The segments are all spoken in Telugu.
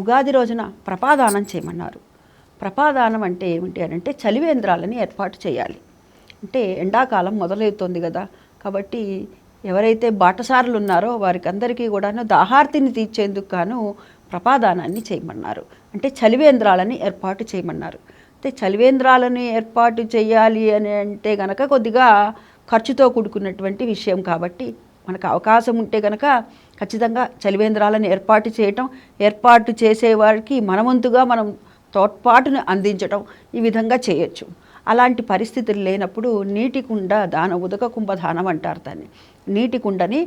ఉగాది రోజున ప్రపాదానం చేయమన్నారు. ప్రపాదానం అంటే ఏమిటి అని అంటే చలివేంద్రాలని ఏర్పాటు చేయాలి. అంటే ఎండాకాలం మొదలవుతోంది కదా. కాబట్టి ఎవరైతే బాటసారులు ఉన్నారో వారికి అందరికీ కూడాను దాహార్తిని తీర్చేందుకు గాను ప్రపాదానాన్ని చేయమన్నారు. అంటే చలివేంద్రాలని ఏర్పాటు చేయమన్నారు. అయితే చలివేంద్రాలని ఏర్పాటు చేయాలి అని అంటే గనక కొద్దిగా ఖర్చుతో కూడుకున్నటువంటి విషయం కాబట్టి మనకు అవకాశం ఉంటే కనుక ఖచ్చితంగా చలివేంద్రాలను ఏర్పాటు చేయటం ఏర్పాటు చేసేవారికి మనవంతుగా మనం తోడ్పాటును అందించటం ఈ విధంగా చేయొచ్చు. అలాంటి పరిస్థితులు లేనప్పుడు నీటి కుండ దాన ఉదక కుంభ దానం అంటారు దాన్ని. నీటి కుండని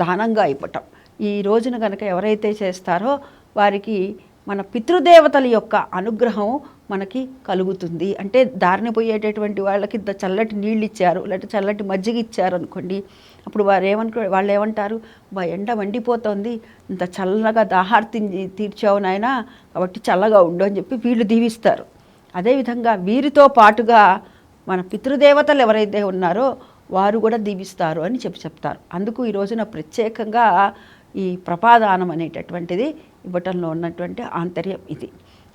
దానంగా ఇవ్వటం. ఈ రోజున కనుక ఎవరైతే చేస్తారో వారికి మన పితృదేవతల యొక్క అనుగ్రహం మనకి కలుగుతుంది. అంటే దారిని పోయేటటువంటి వాళ్ళకి ఇంత చల్లటి నీళ్ళు ఇచ్చారు లేకపోతే చల్లటి మజ్జిగ ఇచ్చారు అనుకోండి. అప్పుడు వారు ఏమనుకో వాళ్ళు ఏమంటారు మా ఎండ వండిపోతోంది ఇంత చల్లగా దాహార్తి తీర్చావు నాయన. కాబట్టి చల్లగా ఉండు అని చెప్పి వీళ్ళు దీవిస్తారు. అదేవిధంగా వీరితో పాటుగా మన పితృదేవతలు ఎవరైతే ఉన్నారో వారు కూడా దీవిస్తారు అని చెప్పి చెప్తారు. అందుకు ఈ రోజున ప్రత్యేకంగా ఈ ప్రపాదానం అనేటటువంటిది ఇవ్వటంలో ఉన్నటువంటి ఆంతర్యం ఇది.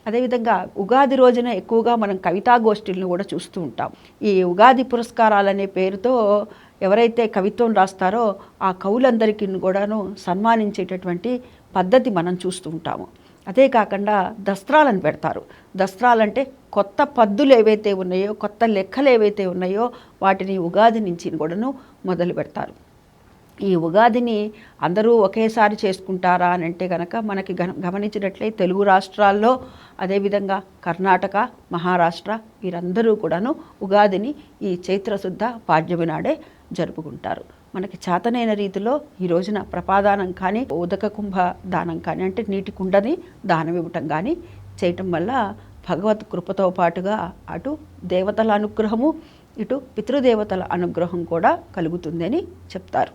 అదేవిధంగా ఉగాది రోజున ఎక్కువగా మనం కవితాగోష్ఠులను కూడా చూస్తూ ఉంటాం. ఈ ఉగాది పురస్కారాలు అనే పేరుతో ఎవరైతే కవిత్వం రాస్తారో ఆ కవులందరికీ కూడాను సన్మానించేటటువంటి పద్ధతి మనం చూస్తూ ఉంటాము. అదే కాకుండా దస్త్రాలను పెడతారు. దస్త్రాలంటే కొత్త పద్దులు ఏవైతే ఉన్నాయో కొత్త లెక్కలు ఏవైతే ఉన్నాయో వాటిని ఉగాది నుంచి కూడాను మొదలు పెడతారు ఈ ఉగాదిని అందరూ ఒకేసారి చేసుకుంటారా అని అంటే కనుక మనకి గన- గమనించినట్లయితే తెలుగు రాష్ట్రాల్లో అదేవిధంగా కర్ణాటక మహారాష్ట్ర వీరందరూ కూడాను ఉగాదిని ఈ చైత్రశుద్ధ పాడ్యమి నాడే జరుపుకుంటారు. మనకి చేతనైన రీతిలో ఈ రోజున ప్రపాదానం కానీ ఉదక కుంభ దానం కానీ అంటే నీటి కుండని దానం ఇవ్వటం కానీ చేయటం వల్ల భగవత్ కృపతో పాటుగా అటు దేవతల అనుగ్రహము ఇటు పితృదేవతల అనుగ్రహం కూడా కలుగుతుందని చెప్తారు.